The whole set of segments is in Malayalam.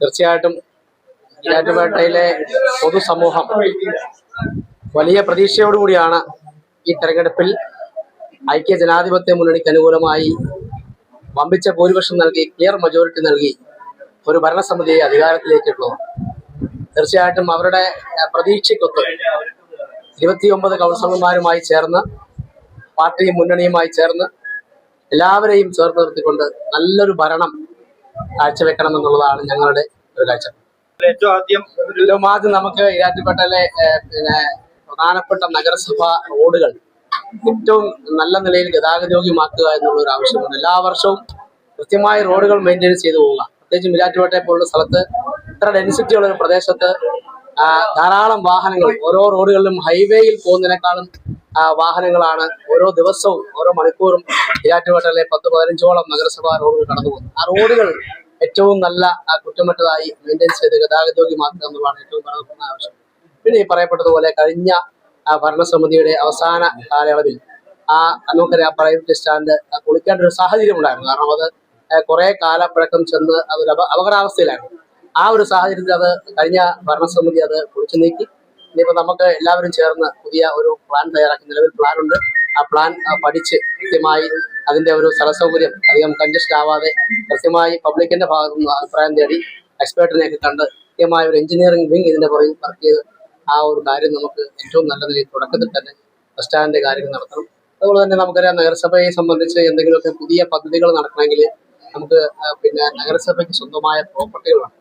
തീർച്ചയായിട്ടും ഈരാറ്റുപേട്ടയിലെ പൊതുസമൂഹം വലിയ പ്രതീക്ഷയോടുകൂടിയാണ് ഈ തെരഞ്ഞെടുപ്പിൽ ഐക്യ ജനാധിപത്യ മുന്നണിക്ക് അനുകൂലമായി വമ്പിച്ച ഭൂരിപക്ഷം നൽകി ക്ലിയർ മെജോറിറ്റി നൽകി ഒരു ഭരണസമിതിയെ അധികാരത്തിലേക്കുള്ളത് തീർച്ചയായിട്ടും അവരുടെ പ്രതീക്ഷയ്ക്കൊത്ത് ഇരുപത്തിയൊമ്പത് കൗൺസിലർമാരുമായി ചേർന്ന് പാർട്ടിയും മുന്നണിയുമായി ചേർന്ന് എല്ലാവരെയും ചേർത്ത് നിർത്തിക്കൊണ്ട് നല്ലൊരു ഭരണം കാഴ്ചവെക്കണം എന്നുള്ളതാണ് ഞങ്ങളുടെ ഒരു കാഴ്ച. ഏറ്റവും ആദ്യം ഏറ്റവും ആദ്യം നമുക്ക് ഇരാറ്റുപേട്ടയിലെ പിന്നെ പ്രധാനപ്പെട്ട നഗരസഭാ റോഡുകൾ ഏറ്റവും നല്ല നിലയിൽ ഗതാഗതയോഗ്യമാക്കുക എന്നുള്ള ഒരു ആവശ്യമുണ്ട്. എല്ലാ വർഷവും കൃത്യമായി റോഡുകൾ മെയിന്റെയിൻ ചെയ്തു പോവുക. പ്രത്യേകിച്ചും മിരാറ്റുപേട്ടയെ പോലുള്ള സ്ഥലത്ത് ഇത്ര ഡെൻസിറ്റി ഉള്ള ഒരു പ്രദേശത്ത് ധാരാളം വാഹനങ്ങൾ ഓരോ റോഡുകളിലും ഹൈവേയിൽ പോകുന്നതിനേക്കാളും വാഹനങ്ങളാണ് ഓരോ ദിവസവും ഓരോ മണിക്കൂറും ഇരാറ്റുപേട്ടയിലെ പത്ത് പതിനഞ്ചോളം നഗരസഭാ റോഡുകൾ കടന്നു പോകുന്നത് ആ റോഡുകൾ ഏറ്റവും നല്ല കുറ്റമറ്റതായി മെയിന്റെയിൻ ചെയ്ത് മാത്രം എന്നുള്ളതാണ് ഏറ്റവും പ്രധാനപ്പെട്ട ആവശ്യം. പിന്നെ ഈ പറയപ്പെട്ടതുപോലെ കഴിഞ്ഞ ഭരണസമിതിയുടെ അവസാന കാലയളവിൽ ആ നമുക്കറിയാം പ്രൈവറ്റ് സ്റ്റാൻഡ് കുളിക്കേണ്ട ഒരു സാഹചര്യം ഉണ്ടായിരുന്നു. കാരണം അത് കുറെ കാലപ്പഴക്കം ചെന്ന് അതൊരു അപ അപകടാവസ്ഥയിലായിരുന്നു. ആ ഒരു സാഹചര്യത്തിൽ അത് കഴിഞ്ഞ ഭരണസമിതി അത് പൊളിച്ചു നീക്കി. ഇനിയിപ്പോൾ നമുക്ക് എല്ലാവരും ചേർന്ന് പുതിയ ഒരു പ്ലാൻ തയ്യാറാക്കി. നിലവിൽ പ്ലാൻ ഉണ്ട്. ആ പ്ലാൻ പഠിച്ച് കൃത്യമായി അതിന്റെ ഒരു സ്ഥലസൗകര്യം അധികം കൺജസ്റ്റ് ആവാതെ കൃത്യമായി പബ്ലിക്കിന്റെ ഭാഗത്തു നിന്ന് അഭിപ്രായം തേടി എക്സ്പേർട്ടിനെയൊക്കെ കണ്ട് കൃത്യമായ ഒരു എഞ്ചിനീയറിംഗ് വിങ് ഇതിന്റെ പുറകിൽ വർക്ക് ചെയ്ത് ആ ഒരു കാര്യം നമുക്ക് ഏറ്റവും നല്ല നിലയിൽ തുടക്കത്തിൽ തന്നെ ബസ് സ്റ്റാൻഡിന്റെ കാര്യങ്ങൾ നടത്തണം. അതുപോലെ തന്നെ നമുക്കറിയാം നഗരസഭയെ സംബന്ധിച്ച് എന്തെങ്കിലുമൊക്കെ പുതിയ പദ്ധതികൾ നടക്കണമെങ്കിൽ നമുക്ക് പിന്നെ നഗരസഭയ്ക്ക് സ്വന്തമായ പ്രോപ്പർട്ടികളാണ്.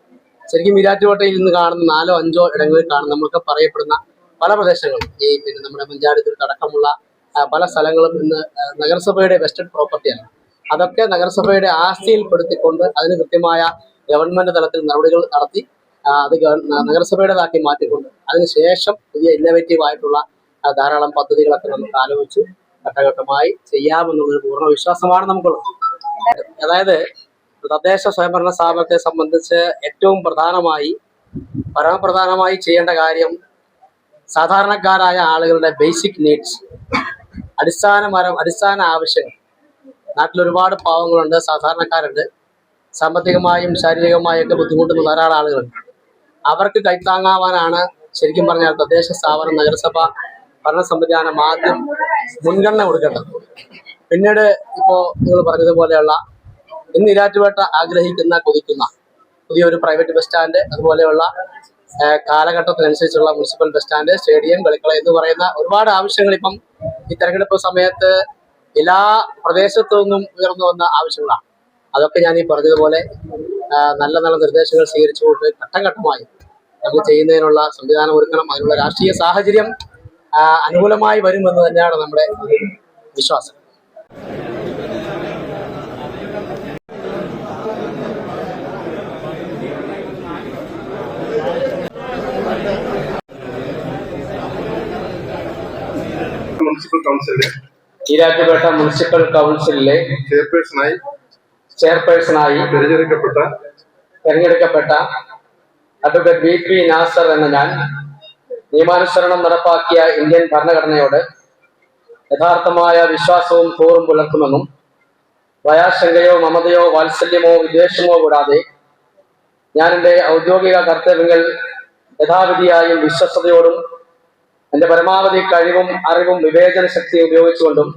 ശരിക്കും ഈരാറ്റുപേട്ടയിൽ നിന്ന് കാണുന്ന നാലോ അഞ്ചോ ഇടങ്ങളിൽ കാണുന്ന നമ്മൾക്ക് പറയപ്പെടുന്ന പല പ്രദേശങ്ങളും ഈ പിന്നെ നമ്മുടെ പഞ്ചായത്തിൽ അടക്കമുള്ള പല സ്ഥലങ്ങളും ഇന്ന് നഗരസഭയുടെ വെസ്റ്റഡ് പ്രോപ്പർട്ടിയാണ്. അതൊക്കെ നഗരസഭയുടെ ആസ്തിയിൽപ്പെടുത്തിക്കൊണ്ട് അതിന് കൃത്യമായ ഗവൺമെന്റ് തലത്തിൽ നടപടികൾ നടത്തി അത് നഗരസഭയുടേതാക്കി മാറ്റിക്കൊണ്ട് അതിനുശേഷം പുതിയ ഇന്നോവേറ്റീവ് ആയിട്ടുള്ള ധാരാളം പദ്ധതികളൊക്കെ നമുക്ക് ആലോചിച്ച് ഘട്ടഘട്ടമായി ചെയ്യാമെന്നുള്ളൊരു പൂർണ വിശ്വാസമാണ് നമുക്കുള്ളത്. അതായത് തദ്ദേശ സ്വയംഭരണ സ്ഥാപനത്തെ സംബന്ധിച്ച് ഏറ്റവും പ്രധാനമായി പരമപ്രധാനമായി ചെയ്യേണ്ട കാര്യം സാധാരണക്കാരായ ആളുകളുടെ ബേസിക് നീഡ്സ് അടിസ്ഥാനപരം അടിസ്ഥാന ആവശ്യങ്ങൾ. നാട്ടിൽ ഒരുപാട് പാവങ്ങളുണ്ട് സാധാരണക്കാരുണ്ട്. സാമ്പത്തികമായും ശാരീരികമായും ഒക്കെ ബുദ്ധിമുട്ടുന്ന ധാരാളം ആളുകളുണ്ട്. അവർക്ക് കൈത്താങ്ങാവാനാണ് ശരിക്കും പറഞ്ഞാൽ തദ്ദേശ സ്ഥാപനം നഗരസഭ ഭരണ സംവിധാനം ആദ്യം മുൻഗണന കൊടുക്കേണ്ടത്. പിന്നീട് ഇപ്പോൾ നിങ്ങൾ പറഞ്ഞതുപോലെയുള്ള ഇന്ന് ഇരാറ്റുപേട്ട ആഗ്രഹിക്കുന്ന കൊതിക്കുന്ന പുതിയൊരു പ്രൈവറ്റ് ബസ് സ്റ്റാൻഡ് അതുപോലെയുള്ള കാലഘട്ടത്തിനനുസരിച്ചുള്ള മുനിസിപ്പൽ ബസ് സ്റ്റാൻഡ് സ്റ്റേഡിയം കളിക്കള എന്ന് പറയുന്ന ഒരുപാട് ആവശ്യങ്ങൾ ഇപ്പം ഈ തെരഞ്ഞെടുപ്പ് സമയത്ത് എല്ലാ പ്രദേശത്തു നിന്നും ഉയർന്നു വന്ന ആവശ്യങ്ങളാണ്. അതൊക്കെ ഞാൻ ഈ പറഞ്ഞതുപോലെ നല്ല നല്ല നിർദ്ദേശങ്ങൾ സ്വീകരിച്ചുകൊണ്ട് ഘട്ടം ഘട്ടമായി നമുക്ക് ചെയ്യുന്നതിനുള്ള സംവിധാനം ഒരുക്കണം. അതിനുള്ള രാഷ്ട്രീയ സാഹചര്യം അനുകൂലമായി വരുമെന്ന് തന്നെയാണ് നമ്മുടെ വിശ്വാസം. മുനിസിപ്പൽ കൗൺസിലിലെ ഈരാറ്റുപേട്ട മുനിസിപ്പൽ കൗൺസിലിലെ ചെയർപേഴ്സണായി ചെയർപേഴ്സണായി തിരഞ്ഞെടുക്കപ്പെട്ട തിരഞ്ഞെടുക്കപ്പെട്ട അഡ്വക്കേറ്റ് ബി പി നാസർ എന്ന ഞാൻ നിയമാനുസരണം നടപ്പാക്കിയ ഇന്ത്യൻ ഭരണഘടനയോട് യഥാർത്ഥമായ വിശ്വാസവും കൂറും പുലർത്തുമെന്നും ഭയാശങ്കയോ മമതയോ വാത്സല്യമോ വിദ്വേഷമോ കൂടാതെ ഞാൻ എന്റെ ഔദ്യോഗിക കർത്തവ്യങ്ങൾ യഥാവിധിയായും വിശ്വസ്തയോടും എന്റെ പരമാവധി കഴിവും അറിവും വിവേചന ശക്തിയും ഉപയോഗിച്ചുകൊണ്ടും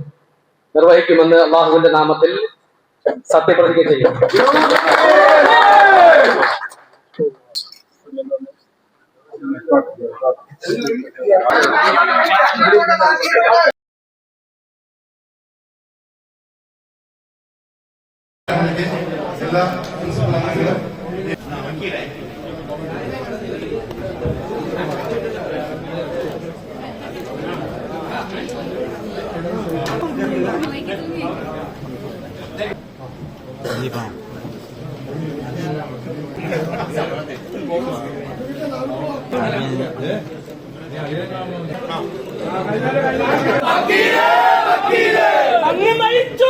നിർവഹിക്കുമെന്ന് അള്ളാഹുവിന്റെ നാമത്തിൽ സത്യപ്രതിജ്ഞ ചെയ്യും എല്ലാ പ്രിൻസിപ്പൽ അംഗങ്ങളും ദീപം അങ്ങ് മരിച്ചു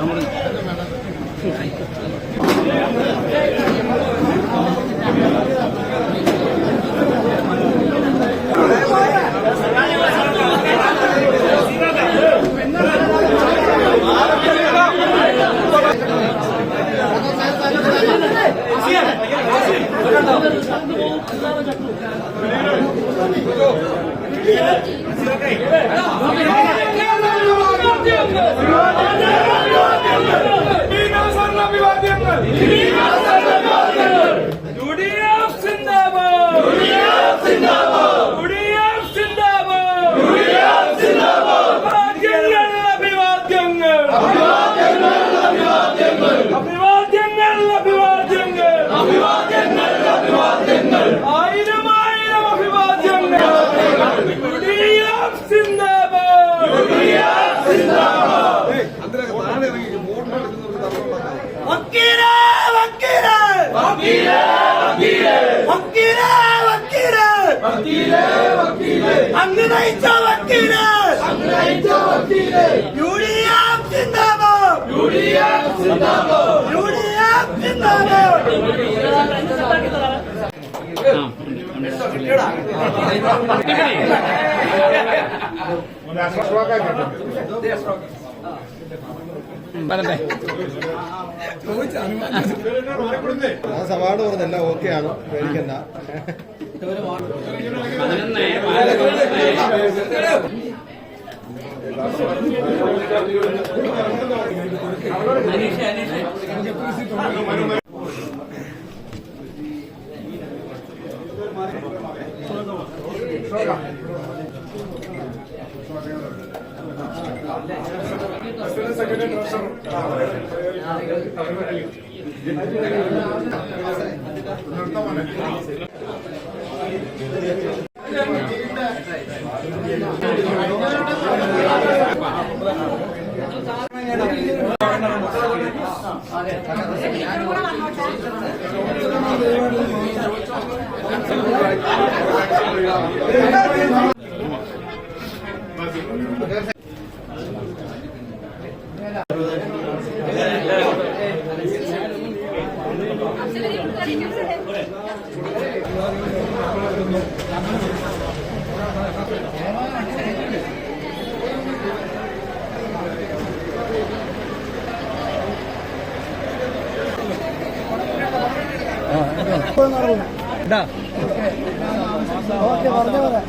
আমরা Go! അങ്ങ് നയിച്ച വക്കീലേ. യു ഡി എഫ് സിന്ദാബാദ് യു ഡി എഫ് സിന്ദാബാദ് ആ സവാട് പറഞ്ഞല്ല ഓക്കെയാണ് പേടിക്കണ്ട ും. സെക്രട്ടറി ട്രഷറർ ഓക്കെ പറഞ്ഞു പറയാം